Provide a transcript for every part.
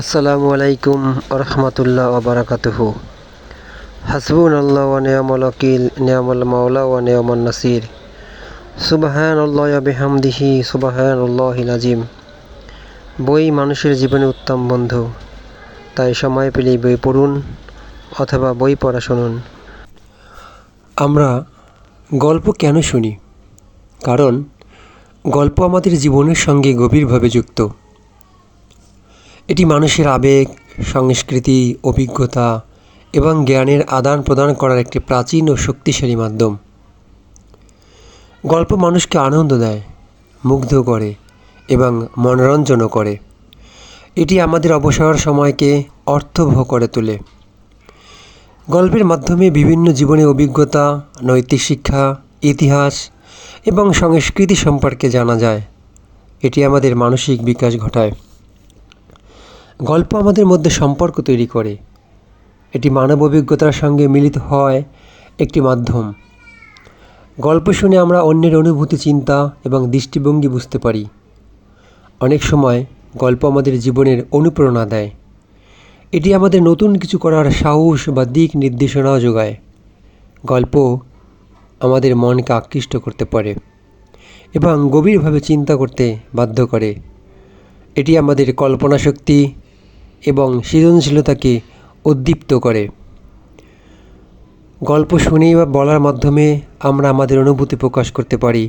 আসসালামু আলাইকুম রহমতুল্লাহ ওবরাকাতুহ হাসবুন আল্লাহ নিয়ামল ওয়াকিল, নিয়ামল মাওলা ওয়া নিয়ামন নাসির। সুবাহান আল্লাহ বেহামদিহি সুবাহান আল্লাহিল আজিম বই মানুষের জীবনে উত্তম বন্ধু। তাই সময় পেলেই বই পড়ুন অথবা বই পড়া শুনুন। আমরা গল্প কেন শুনি? কারণ গল্প আমাদের জীবনের সঙ্গে গভীরভাবে যুক্ত। এটি মানুষের আবেগ, সংস্কৃতি, অভিজ্ঞতা এবং জ্ঞানের আদান প্রদান করার একটি প্রাচীন ও শক্তিশালী মাধ্যম। গল্প মানুষকে আনন্দ দেয়, মুগ্ধ করে এবং মনোরঞ্জনও করে। এটি আমাদের অবসর সময়কে অর্থবহ করে তোলে। গল্পের মাধ্যমে বিভিন্ন জীবনের অভিজ্ঞতা, নৈতিক শিক্ষা, ইতিহাস এবং সংস্কৃতি সম্পর্কে জানা যায়। এটি আমাদের মানসিক বিকাশ ঘটায়। গল্প আমাদের মধ্যে সম্পর্ক তৈরি করে। এটি মানব অভিজ্ঞতার সঙ্গে মিলিত হয় একটি মাধ্যম। গল্প শুনে আমরা অন্যের অনুভূতি, চিন্তা এবং দৃষ্টিভঙ্গি বুঝতে পারি। অনেক সময় গল্প আমাদের জীবনের অনুপ্রেরণা দেয়। এটি আমাদের নতুন কিছু করার সাহস বা দিক নির্দেশনাও যোগায়। গল্প আমাদের মনকে আকৃষ্ট করতে পারে এবং গভীরভাবে চিন্তা করতে বাধ্য করে। এটি আমাদের কল্পনা শক্তি এবং সৃজনশীলতাকে উদ্দীপ্ত করে। গল্প শুনে বা বলার মাধ্যমে আমরা আমাদের অনুভূতি প্রকাশ করতে পারি,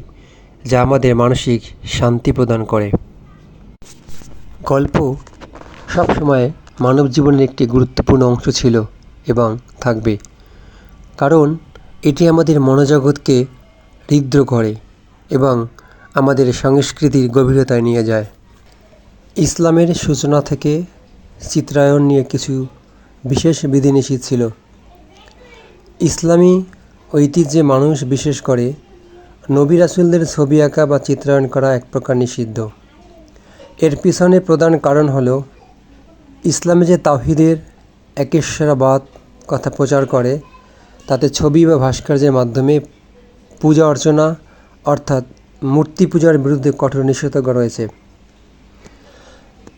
যা আমাদের মানসিক শান্তি প্রদান করে। গল্প সবসময় মানব জীবনের একটি গুরুত্বপূর্ণ অংশ ছিল এবং থাকবে, কারণ এটি আমাদের মনোজগৎকে হৃদ্র করে এবং আমাদের সংস্কৃতির গভীরতায় নিয়ে যায়। ইসলামের সূচনা থেকে চিত্রায়ন নিয়ে কিছু বিশেষ বিধিনিষেধ ছিল। ইসলামী ঐতিহ্যে মানুষ বিশেষ করে নবী রাসুলদের ছবি আঁকা বা চিত্রায়ন করা এক প্রকার নিষিদ্ধ। এর পিছনে প্রধান কারণ হল, ইসলামে যে তাহিদের একেশ্বরাবাদ কথা প্রচার করে, তাতে ছবি বা ভাস্কর্যের মাধ্যমে পূজা অর্চনা অর্থাৎ মূর্তি পূজার বিরুদ্ধে কঠোর নিষেধাজ্ঞা রয়েছে।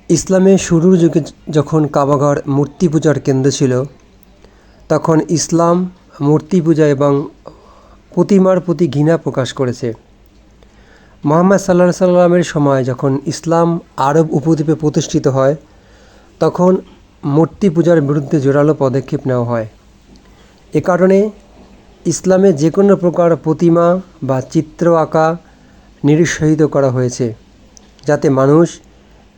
ইসলামে শুরুর যুগে যখন কাবাঘর মূর্তি পূজার কেন্দ্র ছিল, তখন ইসলাম মূর্তি পূজা এবং প্রতিমার প্রতি ঘৃণা প্রকাশ করেছে। মোহাম্মদ সাল্লা সাল্লামের সময় যখন ইসলাম আরব উপদ্বীপে প্রতিষ্ঠিত হয়, তখন মূর্তি পূজার বিরুদ্ধে জোরালো পদক্ষেপ নেওয়া হয়। এ কারণে ইসলামে যে কোনো প্রকার প্রতিমা বা চিত্র আঁকা নিরুৎসাহিত করা হয়েছে, যাতে মানুষ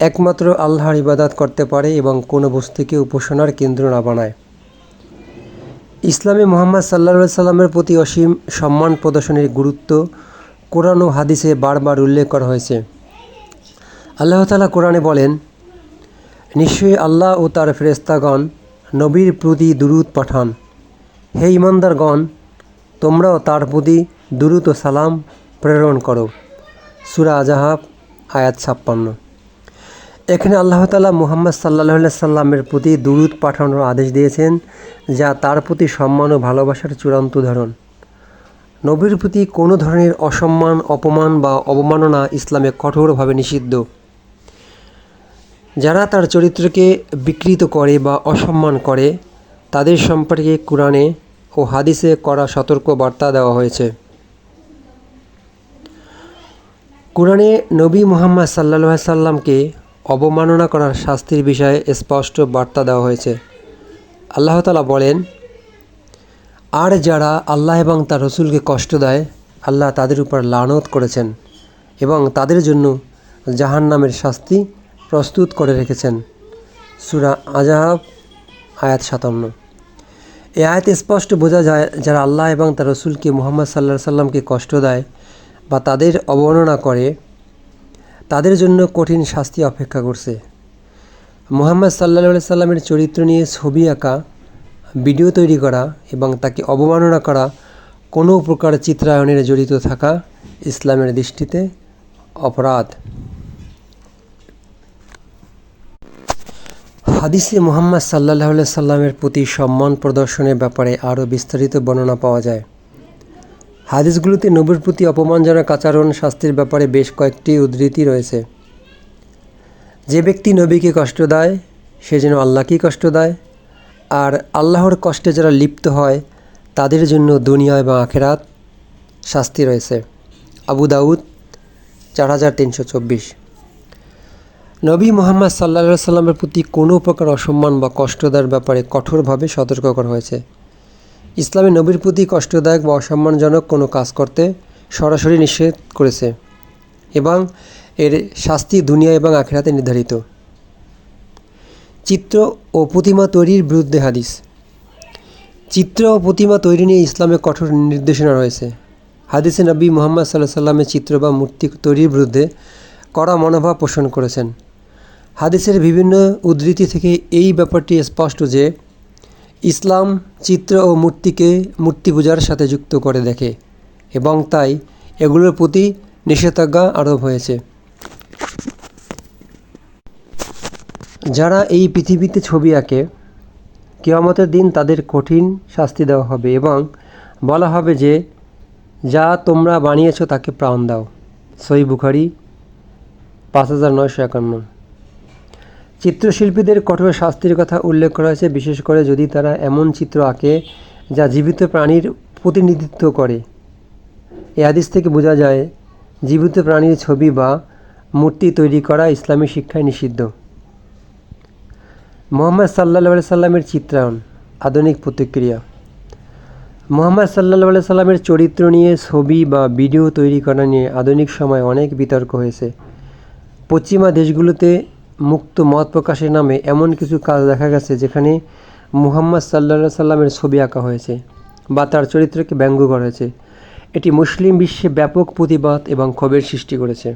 একমাত্র আল্লাহর ইবাদাত করতে পারে এবং কোনো বস্তুকে উপাসনার কেন্দ্র না বানায়। ইসলামে মোহাম্মদ সাল্লা সাল্লামের প্রতি অসীম সম্মান প্রদর্শনের গুরুত্ব কোরআন ও হাদিসে বারবার উল্লেখ করা হয়েছে। আল্লাহ তালা কোরআনে বলেন, নিশ্চয়ই আল্লাহ ও তার ফেরেস্তাগণ নবীর প্রতি দুরুদ পাঠান। হে ইমানদারগণ তোমরাও তার প্রতি দুরুদ ও সালাম প্রেরণ করো। সুরা আজাহাব আয়াত ছাপ্পান্ন। এখানে আল্লাহ তালা মুহাম্মদ সাল্লাহ সাল্লামের প্রতি দুরুদ পাঠানোর আদেশ দিয়েছেন, যা তার প্রতি সম্মান ও ভালোবাসার চূড়ান্ত উদাহরণ। নবীর প্রতি কোনো ধরনের অসম্মান, অপমান বা অবমাননা ইসলামে কঠোরভাবে নিষিদ্ধ। যারা তার চরিত্রকে বিকৃত করে বা অসম্মান করে, তাদের সম্পর্কে কোরআনে ও হাদিসে করা সতর্ক বার্তা দেওয়া হয়েছে। কোরআনে নবী মুহাম্মদ সাল্লাহ সাল্লামকে অবমাননা করার শাস্তির বিষয়ে স্পষ্ট বার্তা দেওয়া হয়েছে। আল্লাহ তালা বলেন, আর যারা আল্লাহ এবং তার রসুলকে কষ্ট দেয়, আল্লাহ তাদের উপর লানত করেছেন এবং তাদের জন্য জাহান নামের শাস্তি প্রস্তুত করে রেখেছেন। সুরা আজাহাব আয়াত সাতান্ন। এ আয়াত স্পষ্ট বোঝা যায়, যারা আল্লাহ এবং তার রসুলকে মোহাম্মদ সাল্লা সাল্লামকে কষ্ট দেয় বা তাদের অবমাননা করে তাদের জন্য কঠিন শাস্তি অপেক্ষা করছে। মোহাম্মদ সাল্লা সাল্লামের চরিত্র নিয়ে ছবি আঁকা, ভিডিও তৈরি করা এবং তাকে অবমাননা করা, কোনো প্রকার চিত্রায়নের জড়িত থাকা ইসলামের দৃষ্টিতে অপরাধ। হাদিসে মোহাম্মদ সাল্লাহ সাল্লামের প্রতি সম্মান প্রদর্শনের ব্যাপারে আরও বিস্তারিত বর্ণনা পাওয়া যায়। হাদিসগুলোতে নবীর প্রতি অপমানজনক আচরণ, শাস্তির ব্যাপারে বেশ কয়েকটি উদ্ধৃতি রয়েছে। যে ব্যক্তি নবীকে কষ্ট দেয়, সে যেন আল্লাহকেই কষ্ট দেয়, আর আল্লাহর কষ্টে যারা লিপ্ত হয়, তাদের জন্য দুনিয়া এবং আখেরাত শাস্তি রয়েছে। আবু দাউদ, চার হাজার তিনশো চব্বিশ। নবী মোহাম্মদ সাল্লা সাল্লামের প্রতি কোনো প্রকার অসম্মান বা কষ্টদার ব্যাপারে কঠোরভাবে সতর্ক করা হয়েছে। ইসলামী নবীর প্রতি কষ্টদায়ক বা অসম্মানজনক কোনো কাজ করতে সরাসরি নিষেধ করেছে এবং এর শাস্তি দুনিয়া এবং আখেরাতে নির্ধারিত। চিত্র ও প্রতিমা তৈরির বিরুদ্ধে হাদিস। চিত্র ও প্রতিমা তৈরি নিয়ে ইসলামে কঠোর নির্দেশনা রয়েছে। হাদিসে নবী মোহাম্মদ সাল্লাহ সাল্লামের চিত্র বা মূর্তি তৈরির বিরুদ্ধে কড়া মনোভাব পোষণ করেছেন। হাদিসের বিভিন্ন উদ্ধৃতি থেকে এই ব্যাপারটি স্পষ্ট যে ইসলাম চিত্র ও মূর্তিকে মূর্তি পূজার সাথে যুক্ত করে দেখে এবং তাই এগুলোর প্রতি নিষেধাজ্ঞা আরোপ হয়েছে। যারা এই পৃথিবীতে ছবি আঁকে, কেয়ামতের দিন তাদের কঠিন শাস্তি দেওয়া হবে এবং বলা হবে যে, যা তোমরা বানিয়েছো তাকে প্রাণ দাও। সই বুখারি, পাঁচ হাজার নয়শো একান্ন। চিত্রশিল্পীদের কঠোর শাস্তির কথা উল্লেখ করা হয়েছে, বিশেষ করে যদি তারা এমন চিত্র আঁকে যা জীবিত প্রাণীর প্রতিনিধিত্ব করে। এ আদিস থেকে বোঝা যায়, জীবিত প্রাণীর ছবি বা মূর্তি তৈরি করা ইসলামী শিক্ষায় নিষিদ্ধ। মোহাম্মদ সাল্লা সাল্লামের চিত্রায়ন, আধুনিক প্রতিক্রিয়া। মোহাম্মদ সাল্লা সাল্লামের চরিত্র নিয়ে ছবি বা ভিডিও তৈরি করা নিয়ে আধুনিক সময় অনেক বিতর্ক হয়েছে। পশ্চিমা দেশগুলোতে মুক্ত মত প্রকাশের নামে এমন কিছু কাজ দেখা গেছে যেখানে মুহাম্মদ সাল্লা সাল্লামের ছবি আঁকা হয়েছে বা তার চরিত্রকে ব্যঙ্গ করা হয়েছে। এটি মুসলিম বিশ্বে ব্যাপক প্রতিবাদ এবং ক্ষোভের সৃষ্টি করেছে।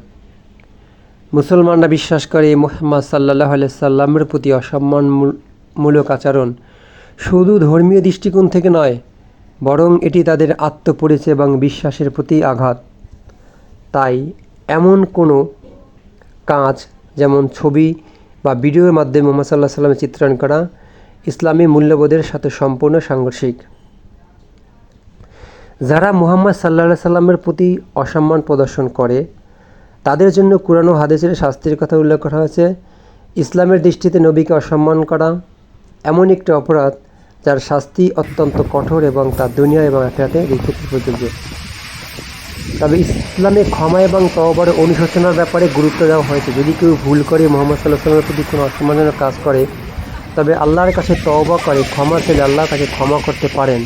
মুসলমানরা বিশ্বাস করে মোহাম্মদ সাল্লাহ সাল্লামের প্রতি অসম্মানমূলক আচরণ শুধু ধর্মীয় দৃষ্টিকোণ থেকে নয়, বরং এটি তাদের আত্মপরিচয় এবং বিশ্বাসের প্রতি আঘাত। তাই এমন কোনো কাজ যেমন ছবি বা ভিডিওর মাধ্যমে মোহাম্মদ সাল্লাহ সাল্লামের চিত্রায়ন করা ইসলামী মূল্যবোধের সাথে সম্পূর্ণ সাংঘর্ষিক। যারা মুহাম্মদ সাল্লাহ সাল্লামের প্রতি অসম্মান প্রদর্শন করে, তাদের জন্য কোরআন ও হাদিসের শাস্তির কথা উল্লেখ করা হয়েছে। ইসলামের দৃষ্টিতে নবীকে অসম্মান করা এমন একটি অপরাধ যার শাস্তি অত্যন্ত কঠোর এবং তার দুনিয়া এবং আখেরাতে লিখিত প্রযোজ্য। তবে ইসলামে ক্ষমা এবং তওবার অনুশোচনার ব্যাপারে গুরুত্ব দেওয়া হয়েছে। যদি কেউ ভুল করে মোহাম্মদ সাল্লাহ সাল্লামের প্রতি কোনো অসম্মানজনক কাজ করে, তবে আল্লাহর কাছে তওবা করে, ক্ষমা চাইলে আল্লাহ তাকে ক্ষমা করতে পারেন।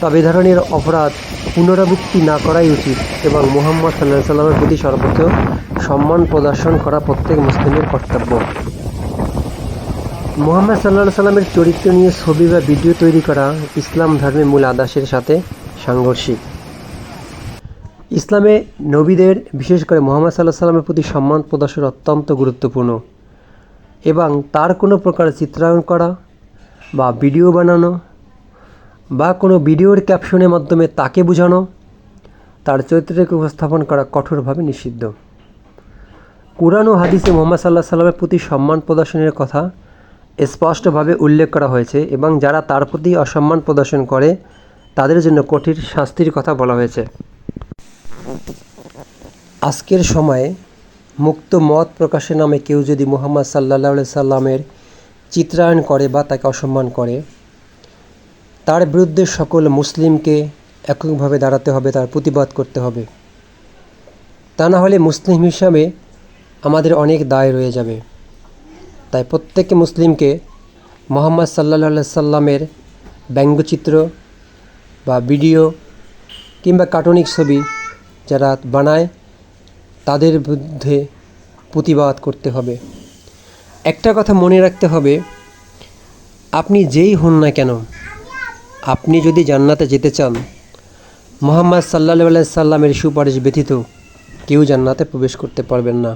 তবে ধরনের অপরাধ পুনরাবৃত্তি না করাই উচিত এবং মুহাম্মদ সাল্লাহ সাল্লামের প্রতি সর্বোচ্চ সম্মান প্রদর্শন করা প্রত্যেক মুসলিমের কর্তব্য। মুহাম্মদ সাল্লাহ সাল্লামের চরিত্র নিয়ে ছবি বা ভিডিও তৈরি করা ইসলাম ধর্মের মূল আদাসের সাথে সাংঘর্ষিক। ইসলামে নবীদের, বিশেষ করে মোহাম্মদ সাল্লাহ সাল্লামের প্রতি সম্মান প্রদর্শন অত্যন্ত গুরুত্বপূর্ণ। এবং তার কোনো প্রকার চিত্রায়ন করা বা ভিডিও বানানো বা কোনো ভিডিওর ক্যাপশনের মাধ্যমে তাকে বোঝানো, তার চরিত্রকে উপস্থাপন করা কঠোরভাবে নিষিদ্ধ। কোরআন ও হাদিসে মোহাম্মদ সাল্লাহ সাল্লামের প্রতি সম্মান প্রদর্শনের কথা স্পষ্টভাবে উল্লেখ করা হয়েছে এবং যারা তার প্রতি অসম্মান প্রদর্শন করে, তাদের জন্য কঠিন শাস্তির কথা বলা হয়েছে। আজকের সময়ে মুক্ত মত প্রকাশের নামে কেউ যদি মোহাম্মদ সাল্লাহ সাল্লামের চিত্রায়ন করে বা তাকে অসম্মান করে, তার বিরুদ্ধে সকল মুসলিমকে এককভাবে দাঁড়াতে হবে, তার প্রতিবাদ করতে হবে। তা না হলে মুসলিম হিসাবে আমাদের অনেক দায় রয়ে যাবে। তাই প্রত্যেক মুসলিমকে মোহাম্মদ সাল্লাহ সাল্লামের ব্যঙ্গচিত্র বা ভিডিও কিংবা কার্টুনিক ছবি যারা বানায় তাদের বিরুদ্ধে প্রতিবাদ করতে হবে। একটা কথা মনে রাখতে হবে, আপনি যেই হন না কেন, আপনি যদি জান্নাতে যেতে চান, মোহাম্মদ সাল্লাহ সাল্লামের সুপারিশ ব্যতীত কেউ জান্নাতে প্রবেশ করতে পারবেন না।